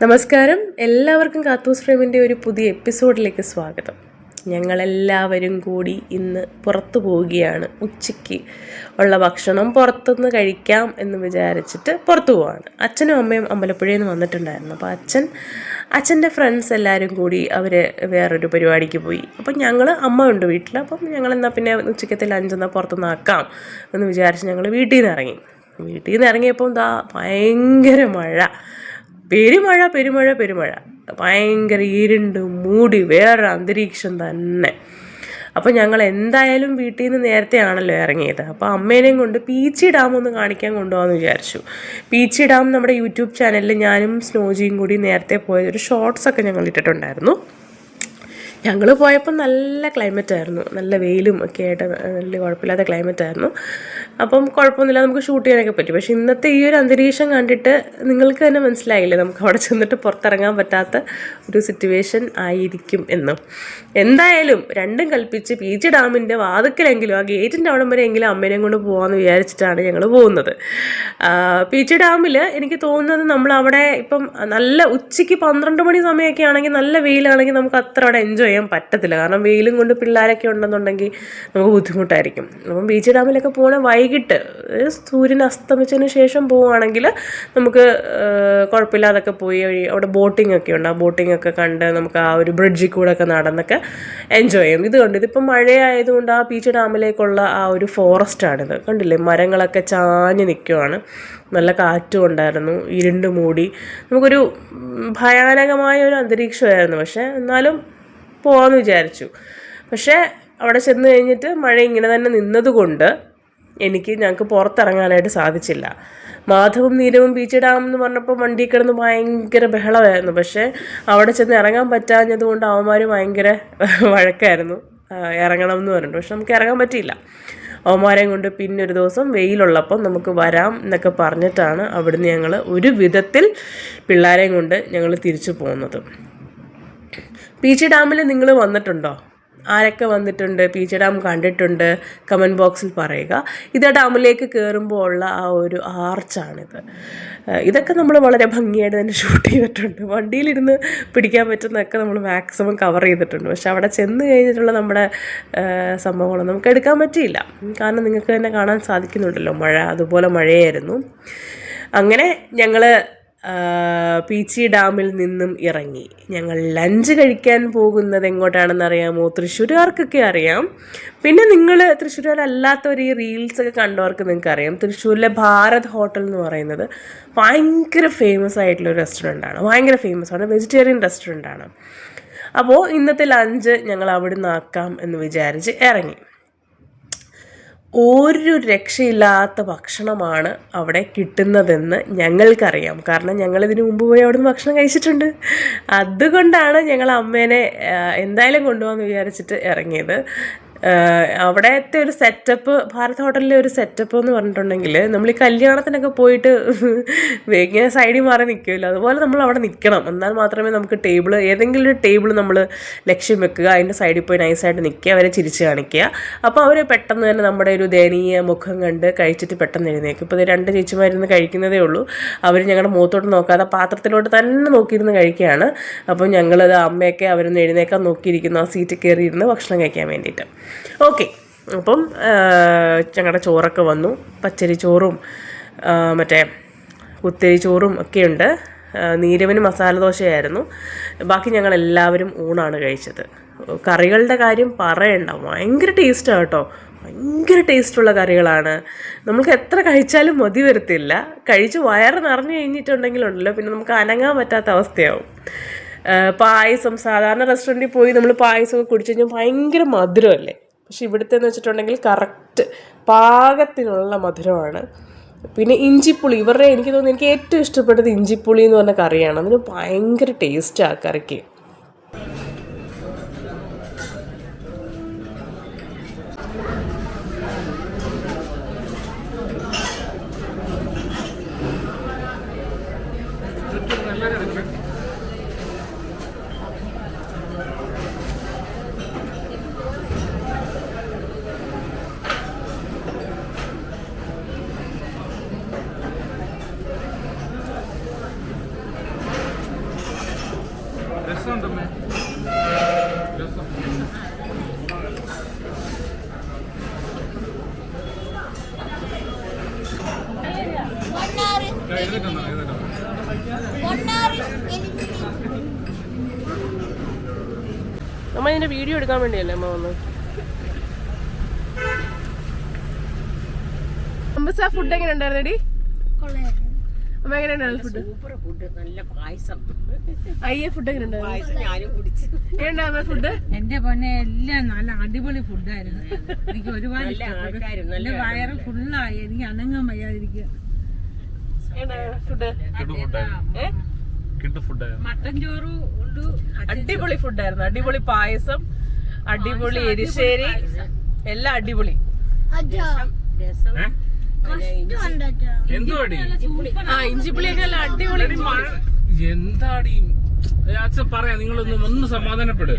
നമസ്കാരം. എല്ലാവർക്കും കാത്തൂസ് ഫ്രെയിമിന്റെ ഒരു പുതിയ എപ്പിസോഡിലേക്ക് സ്വാഗതം. ഞങ്ങളെല്ലാവരും കൂടി ഇന്ന് പുറത്തു പോവുകയാണ്. ഉച്ചയ്ക്ക് ഉള്ള ഭക്ഷണം പുറത്തുനിന്ന് കഴിക്കാം എന്ന് വിചാരിച്ചിട്ട് പുറത്തു പോവാണ്. അച്ഛനും അമ്മയും അമ്പലപ്പുഴയിൽ നിന്ന് വന്നിട്ടുണ്ടായിരുന്നു. അപ്പോൾ അച്ഛൻ അച്ഛന്റെ ഫ്രണ്ട്സ് എല്ലാവരും കൂടി അവർ വേറൊരു പരിപാടിക്ക് പോയി. അപ്പം ഞങ്ങൾ അമ്മ ഉണ്ട് വീട്ടിൽ അപ്പം ഞങ്ങൾ എന്നാൽ പിന്നെ ഉച്ചയ്ക്കത്തെ ലഞ്ച് എന്നാൽ പുറത്തുനിന്ന് ആക്കാം എന്ന് വിചാരിച്ച് ഞങ്ങൾ വീട്ടിൽ നിന്ന് ഇറങ്ങി. വീട്ടിൽ നിന്ന് ഇറങ്ങിയപ്പോൾ എന്താ ഭയങ്കര മഴ. പെരുമഴ പെരുമഴ പെരുമഴ. ഭയങ്കര ഇരുണ്ട് മൂടി വേറൊരു അന്തരീക്ഷം തന്നെ. അപ്പോൾ ഞങ്ങൾ എന്തായാലും വീട്ടിൽ നിന്ന് നേരത്തെ ആണല്ലോ ഇറങ്ങിയത്. അപ്പോൾ അമ്മേനെയും കൊണ്ട് പീച്ചി ഡാം ഒന്ന് കാണിക്കാൻ കൊണ്ടുപോകാമെന്ന് വിചാരിച്ചു. പീച്ചി ഡാം നമ്മുടെ യൂട്യൂബ് ചാനലിൽ ഞാനും സ്നോജിയും കൂടി നേരത്തെ പോയത് ഒരു ഒക്കെ ഞങ്ങൾ ഇട്ടിട്ടുണ്ടായിരുന്നു. ഞങ്ങൾ പോയപ്പോൾ നല്ല ക്ലൈമറ്റ് ആയിരുന്നു. നല്ല വെയിലും ഒക്കെ ആയിട്ട് നല്ല കുഴപ്പമില്ലാത്ത ക്ലൈമറ്റ് ആയിരുന്നു. അപ്പം കുഴപ്പമൊന്നുമില്ല നമുക്ക് ഷൂട്ട് ചെയ്യാനൊക്കെ പറ്റും. പക്ഷേ ഇന്നത്തെ ഈ ഒരു അന്തരീക്ഷം കണ്ടിട്ട് നിങ്ങൾക്ക് തന്നെ മനസ്സിലായില്ലേ നമുക്ക് അവിടെ ചെന്നിട്ട് പുറത്തിറങ്ങാൻ പറ്റാത്ത ഒരു സിറ്റുവേഷൻ ആയിരിക്കും എന്നും. എന്തായാലും രണ്ടും കൽപ്പിച്ച് പി ജി ഡാമിന്റെ വാതുക്കലെങ്കിലും ആ ഗേറ്റിന്റെ അവിടം വരെ എങ്കിലും അമ്മേനെയും കൊണ്ട് പോകാമെന്ന് വിചാരിച്ചിട്ടാണ് ഞങ്ങൾ പോകുന്നത്. പി ജി ഡാമിൽ എനിക്ക് തോന്നുന്നത് നമ്മൾ അവിടെ ഇപ്പം നല്ല ഉച്ചയ്ക്ക് പന്ത്രണ്ട് മണി സമയമൊക്കെ ആണെങ്കിൽ നല്ല വെയിലാണെങ്കിൽ നമുക്ക് അത്ര അവിടെ എൻജോയ് ചെയ്യാൻ പറ്റത്തില്ല. കാരണം വെയിലും കൊണ്ട് പിള്ളേരൊക്കെ ഉണ്ടെന്നുണ്ടെങ്കിൽ നമുക്ക് ബുദ്ധിമുട്ടായിരിക്കും. അപ്പം ബീച്ച് ഡാമിലൊക്കെ പോകണ വൈകിട്ട് സൂര്യൻ അസ്തമിച്ചതിന് ശേഷം പോവുകയാണെങ്കിൽ നമുക്ക് കുഴപ്പമില്ലാതൊക്കെ പോയി അവിടെ ബോട്ടിംഗ് ഒക്കെ ഉണ്ട്. ആ ബോട്ടിംഗ് ഒക്കെ കണ്ട് നമുക്ക് ആ ഒരു ബ്രിഡ്ജിൽ കൂടെ ഒക്കെ നടന്നൊക്കെ എൻജോയ് ചെയ്യും. ഇത് കണ്ട്. ഇതിപ്പം മഴയായതുകൊണ്ട് ആ ബീച്ച് ഡാമിലേക്കുള്ള ആ ഒരു ഫോറസ്റ്റാണിത് കണ്ടില്ലേ? മരങ്ങളൊക്കെ ചാഞ്ഞ് നിൽക്കുവാണ്. നല്ല കാറ്റും ഉണ്ടായിരുന്നു. ഇരുണ്ട് മൂടി. നമുക്കൊരു ഭയാനകമായ ഒരു അന്തരീക്ഷമായിരുന്നു. പക്ഷേ എന്നാലും പോകാമെന്ന് വിചാരിച്ചു. പക്ഷേ അവിടെ ചെന്ന് കഴിഞ്ഞിട്ട് മഴ ഇങ്ങനെ തന്നെ നിന്നതുകൊണ്ട് എനിക്ക് ഞങ്ങൾക്ക് പുറത്തിറങ്ങാനായിട്ട് സാധിച്ചില്ല. മാധവും നീരവും ബീച്ച് ഡാം എന്ന് പറഞ്ഞപ്പോൾ വണ്ടി കിടന്ന് ഭയങ്കര ബഹളമായിരുന്നു. പക്ഷേ അവിടെ ചെന്ന് ഇറങ്ങാൻ പറ്റാഞ്ഞത് കൊണ്ട് അവന്മാർ ഭയങ്കര വഴക്കായിരുന്നു. ഇറങ്ങണം എന്ന് പറഞ്ഞിട്ട്. പക്ഷെ നമുക്ക് ഇറങ്ങാൻ പറ്റിയില്ല. അവന്മാരെയും കൊണ്ട് പിന്നെ ഒരു ദിവസം വെയിലുള്ളപ്പം നമുക്ക് വരാം എന്നൊക്കെ പറഞ്ഞിട്ടാണ് അവിടുന്ന് ഞങ്ങൾ ഒരു വിധത്തിൽ പിള്ളേരെയും കൊണ്ട് ഞങ്ങൾ തിരിച്ചു പോകുന്നത്. പീച്ചി ഡാമിൽ നിങ്ങൾ വന്നിട്ടുണ്ടോ? ആരൊക്കെ വന്നിട്ടുണ്ട്? പീച്ചി ഡാം കണ്ടിട്ടുണ്ട്? കമന്റ് ബോക്സിൽ പറയുക. ഇത് ഡാമിലേക്ക് കയറുമ്പോൾ ഉള്ള ആ ഒരു ആർച്ചാണിത്. ഇതൊക്കെ നമ്മൾ വളരെ ഭംഗിയായിട്ട് തന്നെ ഷൂട്ട് ചെയ്തിട്ടുണ്ട്. വണ്ടിയിലിരുന്ന് പിടിക്കാൻ പറ്റുന്നതൊക്കെ നമ്മൾ മാക്സിമം കവർ ചെയ്തിട്ടുണ്ട്. പക്ഷെ അവിടെ ചെന്ന് കഴിഞ്ഞിട്ടുള്ള നമ്മുടെ സംഭവങ്ങളൊന്നും നമുക്ക് എടുക്കാൻ പറ്റിയില്ല. കാരണം നിങ്ങൾക്ക് തന്നെ കാണാൻ സാധിക്കുന്നുണ്ടല്ലോ മഴ. അതുപോലെ മഴയായിരുന്നു. അങ്ങനെ ഞങ്ങൾ പീച്ചി ഡാമിൽ നിന്നും ഇറങ്ങി. ഞങ്ങൾ ലഞ്ച് കഴിക്കാൻ പോകുന്നത് എങ്ങോട്ടാണെന്ന് അറിയാമോ തൃശ്ശൂരുകാർക്കൊക്കെ അറിയാം. പിന്നെ നിങ്ങൾ ഒരു ഈ റീൽസൊക്കെ കണ്ടവർക്ക് നിങ്ങൾക്ക് അറിയാം തൃശ്ശൂരിലെ ഭാരത് ഹോട്ടൽ എന്ന് പറയുന്നത് ഭയങ്കര ഫേമസ് ആയിട്ടുള്ള ഒരു റെസ്റ്റോറന്റാണ് ഭയങ്കര ഫേമസ് ആണ്. വെജിറ്റേറിയൻ റെസ്റ്റോറന്റാണ് അപ്പോൾ ഇന്നത്തെ ലഞ്ച് ഞങ്ങൾ അവിടെ നിന്ന് ആക്കാം എന്ന് വിചാരിച്ച് ഇറങ്ങി. ഒരു രക്ഷയില്ലാത്ത ഭക്ഷണമാണ് അവിടെ കിട്ടുന്നതെന്ന് ഞങ്ങൾക്കറിയാം. കാരണം ഞങ്ങൾ ഇതിനു മുമ്പ് പോയി അവിടുന്ന് ഭക്ഷണം കഴിച്ചിട്ടുണ്ട്. അതുകൊണ്ടാണ് ഞങ്ങൾ അമ്മേനെ എന്തായാലും കൊണ്ടുപോകാമെന്ന് വിചാരിച്ചിട്ട് ഇറങ്ങിയത്. അവിടത്തെ ഒരു സെറ്റപ്പ് ഭാരത് ഹോട്ടലിലെ ഒരു സെറ്റപ്പ് എന്ന് പറഞ്ഞിട്ടുണ്ടെങ്കിൽ നമ്മൾ ഈ കല്യാണത്തിനൊക്കെ പോയിട്ട് ഇങ്ങനെ സൈഡിൽ മാറി നിൽക്കുമല്ലോ അതുപോലെ നമ്മൾ അവിടെ നിൽക്കണം. എന്നാൽ മാത്രമേ നമുക്ക് ടേബിൾ ഏതെങ്കിലും ഒരു ടേബിൾ നമ്മൾ ലക്ഷ്യം വെക്കുക. അതിന്റെ സൈഡിൽ പോയി നൈസായിട്ട് നിൽക്കുക. അവരെ ചിരിച്ച് കാണിക്കുക. അപ്പോൾ അവർ പെട്ടെന്ന് തന്നെ നമ്മുടെ ഒരു ദയനീയ മുഖം കണ്ട് കഴിച്ചിട്ട് പെട്ടെന്ന് എഴുന്നേക്കും ഇപ്പോൾ രണ്ട് ചേച്ചിമാരിന്ന് കഴിക്കുന്നതേ ഉള്ളൂ. അവർ ഞങ്ങളുടെ മുഖത്തോട്ട് നോക്കാതെ പാത്രത്തിലോട്ട് തന്നെ നോക്കിയിരുന്ന് കഴിക്കുകയാണ്. അപ്പോൾ ഞങ്ങളത് അമ്മയൊക്കെ അവരൊന്ന് എഴുന്നേക്കാൻ നോക്കിയിരിക്കുന്നു. ആ സീറ്റ് കയറിയിരുന്ന് ഭക്ഷണം കഴിക്കാൻ വേണ്ടിയിട്ട്. ഓക്കെ. അപ്പം ഞങ്ങളുടെ ചോറൊക്കെ വന്നു. പച്ചരി ചോറും മറ്റേ കുത്തരി ചോറും ഒക്കെയുണ്ട് നീരവന് നീരവിന് മസാല ദോശയായിരുന്നു. ബാക്കി ഞങ്ങൾ എല്ലാവരും ഊണാണ് കഴിച്ചത്. കറികളുടെ കാര്യം പറയണ്ട. ഭയങ്കര ടേസ്റ്റാണ് കേട്ടോ. ഭയങ്കര ടേസ്റ്റുള്ള കറികളാണ്. നമുക്ക് എത്ര കഴിച്ചാലും മതി വരത്തില്ല. കഴിച്ച് വയറ് നിറഞ്ഞു കഴിഞ്ഞിട്ടുണ്ടെങ്കിലുണ്ടല്ലോ. പിന്നെ നമുക്ക് അനങ്ങാൻ പറ്റാത്ത അവസ്ഥയാവും. പായസം സാധാരണ റെസ്റ്റോറന്റിൽ പോയി നമ്മൾ പായസമൊക്കെ കുടിച്ചു കഴിഞ്ഞാൽ ഭയങ്കര മധുരമല്ലേ? പക്ഷെ ഇവിടുത്തെ എന്ന് വെച്ചിട്ടുണ്ടെങ്കിൽ കറക്റ്റ് പാകത്തിനുള്ള മധുരമാണ്. പിന്നെ ഇഞ്ചിപ്പുളി ഇവരുടെ എനിക്ക് തോന്നുന്നു എനിക്ക് ഏറ്റവും ഇഷ്ടപ്പെട്ടത് ഇഞ്ചിപ്പുളി എന്ന് പറഞ്ഞ കറിയാണ്. അതിന് ഭയങ്കര ടേസ്റ്റാണ് ആ കറിക്ക്. അമ്മ ഇതിന്റെ വീഡിയോ എടുക്കാൻ വേണ്ടിയല്ലേ അമ്മ വന്ന് അമ്പസാ ഫുഡ് എങ്ങനെ ഉണ്ടായിരുന്നെടി? അമ്മ എങ്ങനെ ഉണ്ടായിരുന്നു ഫുഡ് സൂപ്പർ ഫുഡ് നല്ല പായസം. അയ്യ ഫുഡ് എങ്ങനെ ഉണ്ടായിരുന്നു? ഫുഡ് എന്റെ പൊന്നെ എല്ലാം നല്ല അടിപൊളി ഫുഡായിരുന്നു എനിക്ക് ഒരുപാട് ഇഷ്ടപ്പെട്ടു. നല്ല എന്റെ വയറ് ഫുള്ളായി എനിക്ക് അനങ്ങാൻ വയ്യാതിരിക്കുക. അടിപൊളി ഫുഡായിരുന്നു അടിപൊളി പായസം അടിപൊളി എരിശ്ശേരി എല്ലാം അടിപൊളി. എന്തുവാടി? ആ ഇഞ്ചിപ്പുളിയൊക്കെ എല്ലാം അടിപൊളി എന്താടി? പറയാ നിങ്ങളൊന്നും ഒന്ന് സമാധാനപ്പെട്.